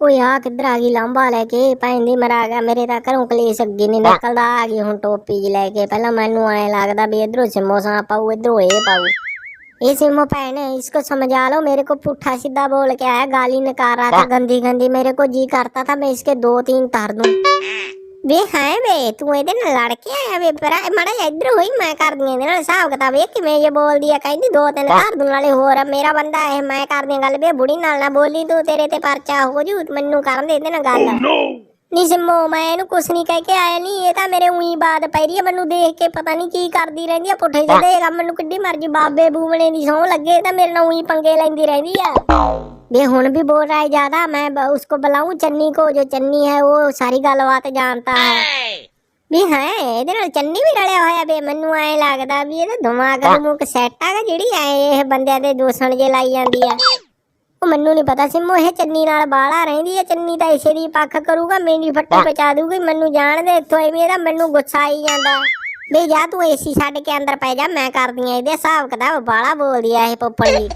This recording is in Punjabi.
ਓਏ ਆ ਕਿੱਧਰ ਆ ਗਈ? ਲਾਂਬਾ ਲੈ ਕੇ। ਭੈਣ ਮਰਾ ਗਿਆ ਮੇਰੇ ਤਾਂ ਘਰੋਂ ਕਲੇਸ਼ ਅੱਗੇ ਨਹੀਂ ਨਿਕਲਦਾ। ਆ ਗਈ ਹੁਣ ਟੋਪੀ ਜੀ ਲੈ ਕੇ। ਪਹਿਲਾਂ ਮੈਨੂੰ ਐ ਲੱਗਦਾ ਵੀ ਇਧਰੋਂ ਸਿੰਮੋ ਸਾਂ ਪਾਉ ਇਧਰੋਂ ਇਹ ਪਾਉ ਇਹ ਸਿੰਮੋ ਇਸ ਇਸਕੋ ਸਮਝਾ ਲਓ ਮੇਰੇ ਕੋ ਪੁੱਠਾ ਸਿੱਧਾ ਬੋਲ ਕੇ ਆਇਆ। ਗਾਲੀ ਨਕਾਰਾ ਤਾਂ ਗੰਦੀ ਗੰਦੀ ਮੇਰੇ ਕੋ ਜੀ ਕਰਤਾ ਤਾਂ ਮੈਂ ਇਸਕੇ ਦੋ ਤਿੰਨ ਤਾਰ ਦੂੰ। ਵੇ ਹੈ ਵੇ ਤੂੰ ਇਹਦੇ ਨਾਲ ਲੜ ਕੇ ਆਇਆ ਵੇ ਪਰ ਮੜਾ ਇੱਧਰ ਹੋਈ ਮੈਂ ਕਰਦੀ ਇਹਦੇ ਨਾਲ ਹਿਸਾਬ ਕਿਤਾਬ ਇਹ ਕਿਵੇਂ ਇਹ ਬੋਲਦੀ ਆ ਕਹਿੰਦੀ ਦੋ ਤਿੰਨ ਘਰ ਦੂੰ ਨਾਲੇ ਹੋਰ ਆ, ਮੇਰਾ ਬੰਦਾ ਇਹ ਮੈਂ ਕਰਦੀ ਗੱਲ ਵੇ ਬੁੜੀ ਨਾਲ ਨਾ ਬੋਲੀ ਤੂੰ ਤੇਰੇ ਤੇ ਪਰਚਾ ਹੋ ਜੂ ਮੈਨੂੰ ਕਰਨ ਦੇ ਇਹਦੇ ਨਾਲ ਗੱਲ। ਨੀ ਸਿੰਮੋ ਮੈਂ ਇਹਨੂੰ ਕੁਛ ਨਹੀਂ ਕਹਿ ਕੇ ਆਇਆ ਨਹੀਂ ਇਹ ਤਾਂ ਮੇਰੇ ਉਹੀ ਬਾਤ ਪੈ ਰਹੀ ਹੈ ਮੈਨੂੰ ਦੇਖ ਕੇ ਪਤਾ ਨਹੀਂ ਕੀ ਕਰਦੀ ਰਹਿੰਦੀ ਆ ਪੁੱਠੇ ਜਿਹੇ ਕੰਮ ਮੈਨੂੰ ਕਿੱਡੀ ਮਰਜ਼ੀ ਬਾਬੇ ਬੂਵਣੇ ਦੀ ਸੌਂ ਲੱਗੇ ਤਾਂ ਮੇਰੇ ਨਾਲ ਉਹੀ ਪੰਗੇ ਲੈਂਦੀ ਰਹਿੰਦੀ ਆ। वे हुन भी बोल रहा है ज्यादा मैं ब- उसको बुलाऊं चन्नी को जो चन्नी है वो सारी गलबात जानता है ਵੀ ਹੈ ਇਹਦੇ ਨਾਲ ਚੰਨੀ ਵੀ ਰਲਿਆ ਹੋਇਆ ਵੇ ਮੈਨੂੰ ਐ ਲੱਗਦਾ ਵੀ ਇਹਦਾ ਦਿਮਾਗ ਦਮੂਕ ਸੈੱਟ ਆਗਾ ਜਿਹੜੀ ਐ ਇਹ ਬੰਦਿਆਂ ਦੇ ਦੋਸਣ ਜੇ ਲਾਈ ਜਾਂਦੀ ਆ ਉਹ ਮੈਨੂੰ ਨਹੀਂ ਪਤਾ ਸਿੰਮੋ ਇਹ ਚੰਨੀ ਨਾਲ ਬਾਲਾ ਰਹਿੰਦੀ ਆ ਚੰਨੀ ਤਾਂ ਇਸੇ ਦੀ ਪੱਖ ਕਰੂਗਾ ਮੇਰੀ ਫੱਟੀ ਪਚਾ ਦੂਗੀ ਮੈਨੂੰ ਜਾਣ ਦੇ ਇੱਥੋਂ ਐਵੇਂ ਇਹਦਾ ਮੈਨੂੰ ਗੁੱਸਾ ਆਈ ਜਾਂਦਾ ਵੇ ਜਾ ਤੂੰ ਏਸੀ ਛੱਡ ਕੇ ਅੰਦਰ ਪੈ ਜਾ ਮੈਂ ਕਰਦੀ ਆ ਇਹਦੇ ਹਿਸਾਬ ਕਿਤਾਬ ਬਾਲਾ ਬੋਲਦੀ ਆ ਇਹ ਪੁੱਪੜ ਜੀ